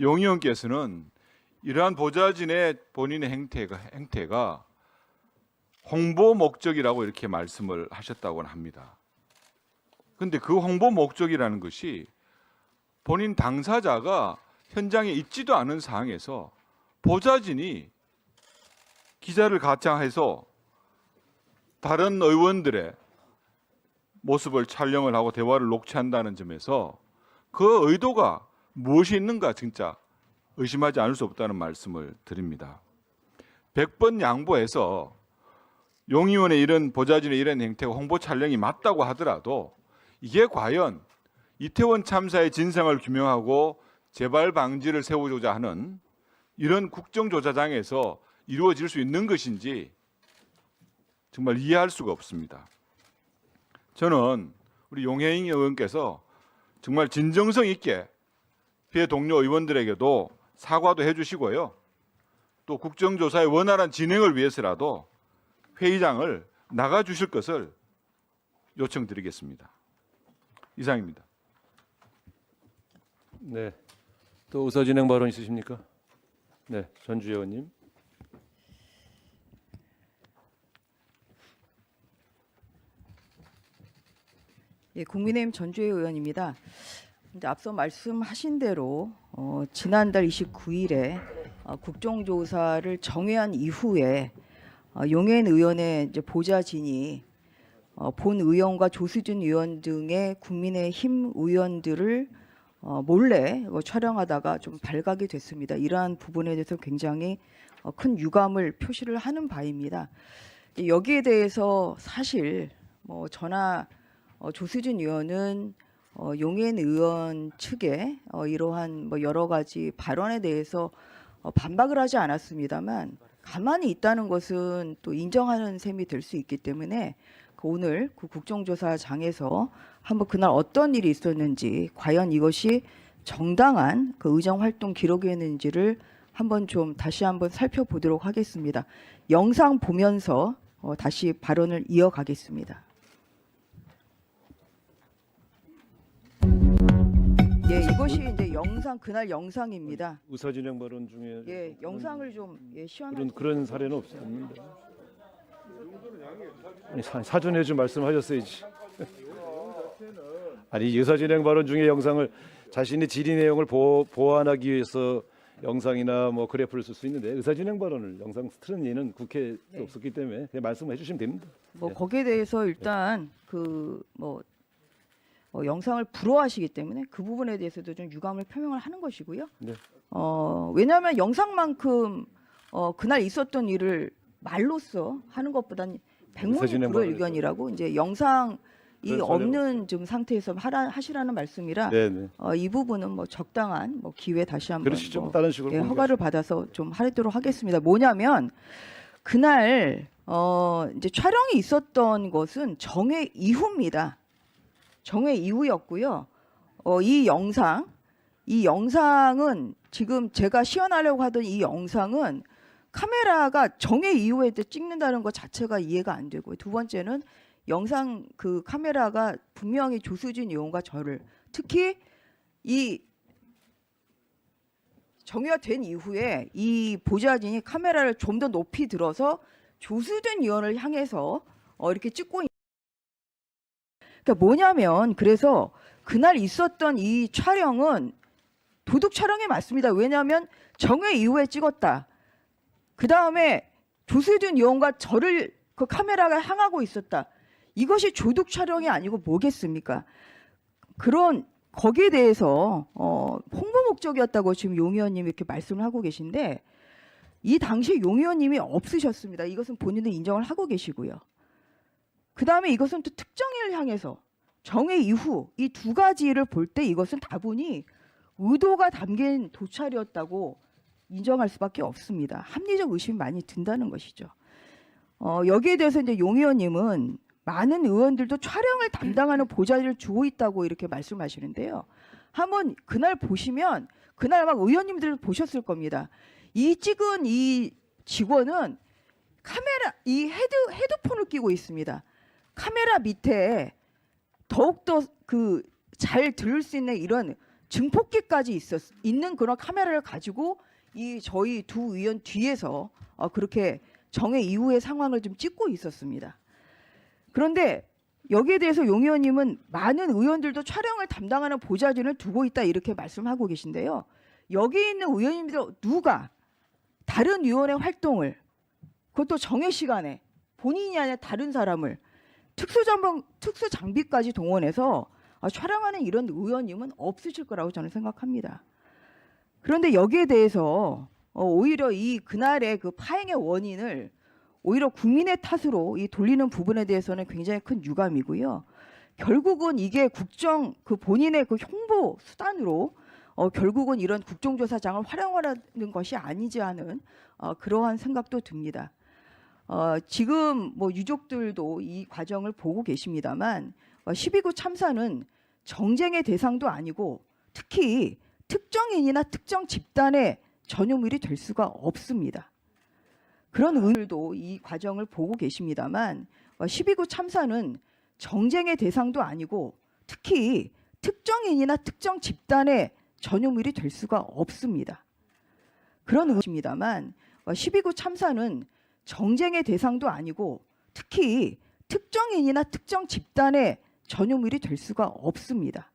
용 의원께서는 이러한 보좌진의 본인의 행태가 행태가 홍보 목적이라고 이렇게 말씀을 하셨다고 합니다. 근데 그 홍보 목적이라는 것이 본인 당사자가 현장에 있지도 않은 상황에서 보좌진이 기자를 가장해서 다른 의원들의 모습을 촬영을 하고 대화를 녹취한다는 점에서 그 의도가 무엇이 있는가 진짜 의심하지 않을 수 없다는 말씀을 드립니다. 100번 양보해서 용 의원의 이런 보좌진의 이런 행태가 홍보 촬영이 맞다고 하더라도 이게 과연 이태원 참사의 진상을 규명하고 재발 방지를 세우고자 하는 이런 국정조사장에서 이루어질 수 있는 것인지 정말 이해할 수가 없습니다. 저는 우리 용혜인 의원께서 정말 진정성 있게 피해 동료 의원들에게도 사과도 해주시고요. 또 국정조사의 원활한 진행을 위해서라도 회의장을 나가 주실 것을 요청드리겠습니다. 이상입니다. 네. 또 의사 진행 발언 있으십니까? 네, 전주 의원님. 예, 국민의힘 전주의 의원입니다. 앞서 말씀하신 대로 어, 지난달 29일에 어, 국정조사를 정회한 이후에 어, 용해인 의원의 보좌진이 어, 본 의원과 조수진 의원 등의 국민의힘 의원들을 어, 몰래 어, 촬영하다가 좀 발각이 됐습니다. 이러한 부분에 대해서 굉장히 어, 큰 유감을 표시를 하는 바입니다. 여기에 대해서 사실 뭐 저나 어, 조수진 의원은 어, 용해인 의원 측의 어, 이러한 뭐 여러 가지 발언에 대해서 어, 반박을 하지 않았습니다만 가만히 있다는 것은 또 인정하는 셈이 될 수 있기 때문에 그 오늘 그 국정조사장에서 한번 그날 어떤 일이 있었는지 과연 이것이 정당한 그 의정 활동 기록이었는지를 한번 좀 다시 한번 살펴보도록 하겠습니다. 영상 보면서 어, 다시 발언을 이어가겠습니다. 이것이 이제 영상 그날 영상입니다. 의사 진행 발언 중에 예, 영상을 좀 예, 시원하게 그런 그런 사례는 없었는데. 아니 사, 사전에 좀 말씀하셨어야지. 아니 의사 진행 발언 중에 영상을 자신의 질의 내용을 보, 보완하기 위해서 영상이나 뭐 그래프를 쓸 수 있는데 의사 진행 발언을 영상 틀은 예는 국회에 네. 없었기 때문에 그냥 말씀해 주시면 됩니다. 뭐 예. 거기에 대해서 일단 그 뭐 어, 영상을 불허하시기 때문에 그 부분에 대해서도 좀 유감을 표명을 하는 것이고요. 네. 어, 왜냐하면 영상만큼 어, 그날 있었던 일을 말로써 하는 것보다는 백문이 사진의 불여일견이라고 이제 영상이 그런 없는 좀 상태에서 하라, 하시라는 말씀이라 네, 네. 어, 이 부분은 뭐 적당한 뭐 기회 다시 한번 그러시죠. 뭐 다른 식으로 예. 허가를 받아서 좀 하도록 하겠습니다. 뭐냐면 그날 어 이제 촬영이 있었던 것은 정회 이후입니다. 정회 이후였고요. 어 이 영상 이 영상은 지금 제가 시연하려고 하던 이 영상은 카메라가 정회 이후에 때 찍는다는 것 자체가 이해가 안 되고요. 두 번째는 영상 그 카메라가 분명히 조수진 의원과 저를 특히 이 정의가 된 이후에 이 보좌진이 카메라를 좀 더 높이 들어서 조수진 의원을 향해서 어, 이렇게 찍고 있... 그러니까 뭐냐면 그래서 그날 있었던 이 촬영은 도둑 촬영이 맞습니다. 왜냐하면 정회 이후에 찍었다. 그 다음에 조수진 의원과 저를 그 카메라가 향하고 있었다. 이것이 조둑 촬영이 아니고 뭐겠습니까? 그런 거기에 대해서 어, 홍보 목적이었다고 지금 용 의원님이 이렇게 말씀을 하고 계신데 이 당시에 용 의원님이 없으셨습니다. 이것은 본인은 인정을 하고 계시고요. 그 다음에 이것은 또 특정인을 향해서 정회 이후 이 두 가지를 볼 때 이것은 다분히 의도가 담긴 도찰이었다고 인정할 수밖에 없습니다. 합리적 의심이 많이 든다는 것이죠. 어, 여기에 대해서 이제 용 의원님은 많은 의원들도 촬영을 담당하는 보좌를 주고 있다고 이렇게 말씀하시는데요. 한번 그날 보시면 그날 막 의원님들 보셨을 겁니다. 이 찍은 이 직원은 카메라 이 헤드 헤드폰을 끼고 있습니다. 카메라 밑에 더욱 더 그 잘 들을 수 있는 이런 증폭기까지 있었 있는 그런 카메라를 가지고 이 저희 두 의원 뒤에서 어, 그렇게 정회 이후의 상황을 좀 찍고 있었습니다. 그런데 여기에 대해서 용 의원님은 많은 의원들도 촬영을 담당하는 보좌진을 두고 있다 이렇게 말씀하고 계신데요. 여기 있는 의원님들 누가 다른 위원회 활동을 그것도 정회 시간에 본인이 아니라 다른 사람을 특수장비 특수 장비까지 동원해서 아, 촬영하는 이런 의원님은 없으실 거라고 저는 생각합니다. 그런데 여기에 대해서 어, 오히려 이 그날의 그 파행의 원인을 오히려 국민의 탓으로 이 돌리는 부분에 대해서는 굉장히 큰 유감이고요. 결국은 이게 국정 그 본인의 그 홍보 수단으로 어, 결국은 이런 국정조사장을 활용하는 것이 아니지 않은 어, 그러한 생각도 듭니다. 어, 지금 뭐 유족들도 이 과정을 보고 계십니다만 어, 12구 참사는 정쟁의 대상도 아니고 특히 특정인이나 특정 집단의 전유물이 될 수가 없습니다. 그런 의원들도 이 과정을 보고 계십니다만 어, 12구 참사는 정쟁의 대상도 아니고 특히 특정인이나 특정 집단의 전유물이 될 수가 없습니다. 그런 의원입니다만 12구 참사는 정쟁의 대상도 아니고 특히 특정인이나 특정 집단의 전유물이 될 수가 없습니다.